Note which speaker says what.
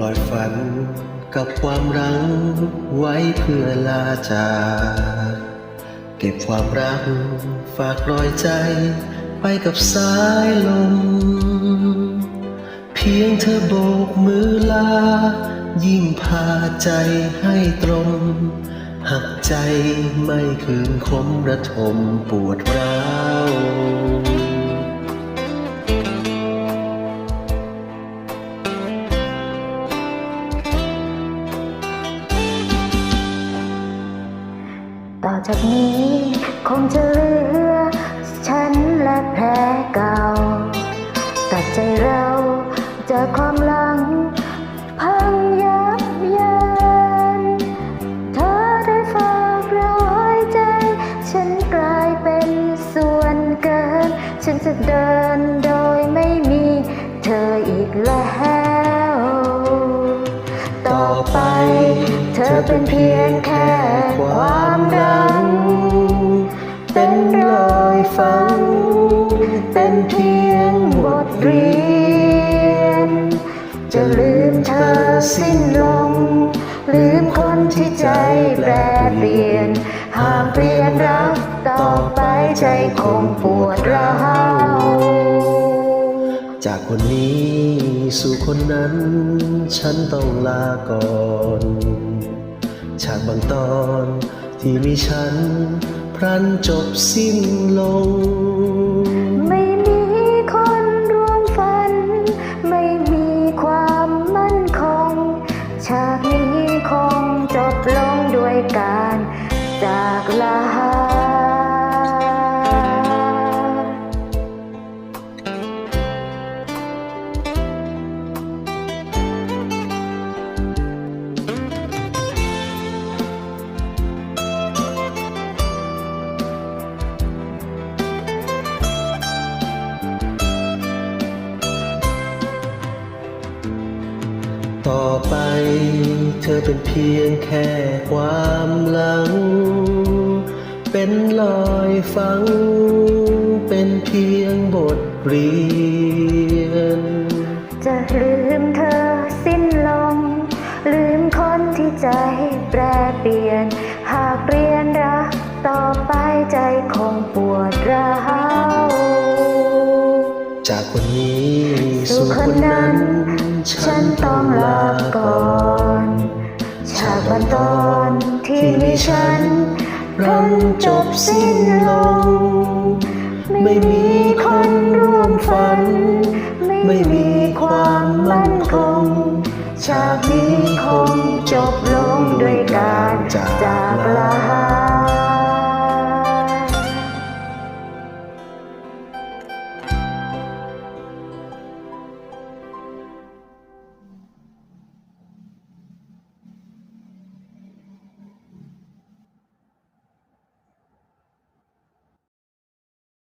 Speaker 1: ล่อยฝันกับความรักไว้เพื่อลาจากเก็บความรักฝากรอยใจไปกับสายลม เพียงเธอโบกมือลา ยิ่งพาใจให้ตรง หักใจไม่คืนคมระทมปวดร้าว
Speaker 2: ต่อจากนี้ คงจะเหลือ ฉันและแผลเก่า ตัดใจเราจากความหลัง พังยับเยินเธอได้ฝากเราไว้ใจ ฉันกลายเป็นส่วนเกิน ฉันจะเดินโดยไม่มีเธออีกแล้ว เธอเป็นเพียงแค่ความรัก
Speaker 1: เป็นรอยฝัง เป็นเพียงบทเรียน
Speaker 2: จะลืมเธอสิ้นลง ลืมคนที่ใจแปรเปลี่ยน หากเปลี่ยนรักต่อไปใจคงปวดร้าว
Speaker 1: จากคนนี้สู่คนนั้น ฉันต้องลาก่อนฉากบางตอนที่มีฉัน พรันจบสิ้นลง ต่อไป เธอเป็นเพียงแค่ความหลัง เป็นรอยฝัง เป็นเพียงบทเรียน
Speaker 2: จะลืมเธอสิ้นลงลืมคนที่ใจแปรเปลี่ยน หากเรียนรักต่อไปใจคงปวดร้าว
Speaker 1: จากคนนี้
Speaker 2: สู่
Speaker 1: สู่
Speaker 2: ค
Speaker 1: คนน
Speaker 2: นั้
Speaker 1: นั้นน
Speaker 2: ฉันต้องลาก่อนฉากวันตอนที่มีฉันรันจบสิ้นลง
Speaker 1: ไม่มีคนร่วมฝัน ไม่มีความมั่นคง
Speaker 2: ฉากนี้คงจบลงด้วยการจากลา